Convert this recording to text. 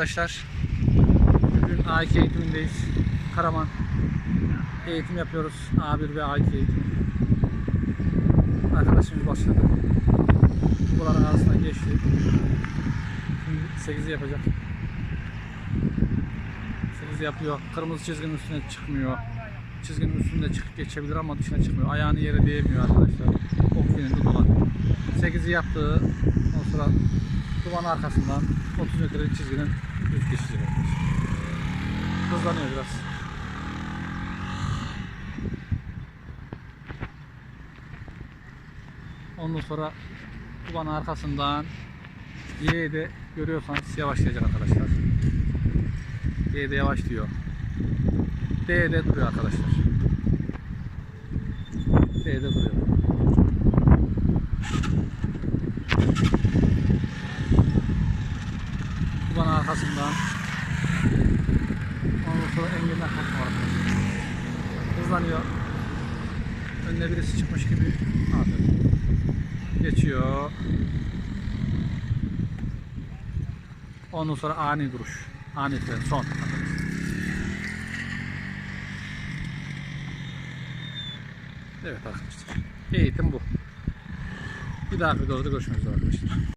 Arkadaşlar bugün A2 eğitimindeyiz. Karaman eğitim yapıyoruz. A1 ve A2 eğitimi. Arkadaşımız başladı. Bunların arasından geçti. Şimdi 8'i yapacak. 8 yapıyor. Kırmızı çizginin üstüne çıkmıyor. Çizginin üstünde çıkıp geçebilir ama dışına çıkmıyor. Ayağını yere değmiyor arkadaşlar. Ok yönünde dolanıyor. 8'i yaptığı ondan sonra duman arkasından 30 metrelik çizginin düz geçecek arkadaşlar. Hızlanıyor biraz. Ondan sonra duman arkasından Y'de görüyorsanız yavaşlayacak arkadaşlar. Y'de yavaş diyor. D'de duruyor arkadaşlar. D'de duruyor. Arkasından ondan sonra engeller kalkma arkadaşlar. Hızlanıyor. Önüne birisi çıkmış gibi aferin. Geçiyor. Ondan sonra ani duruş. Ani fren son. Evet arkadaşlar. Eğitim bu. Bir dahaki videoda görüşmek üzere arkadaşlar.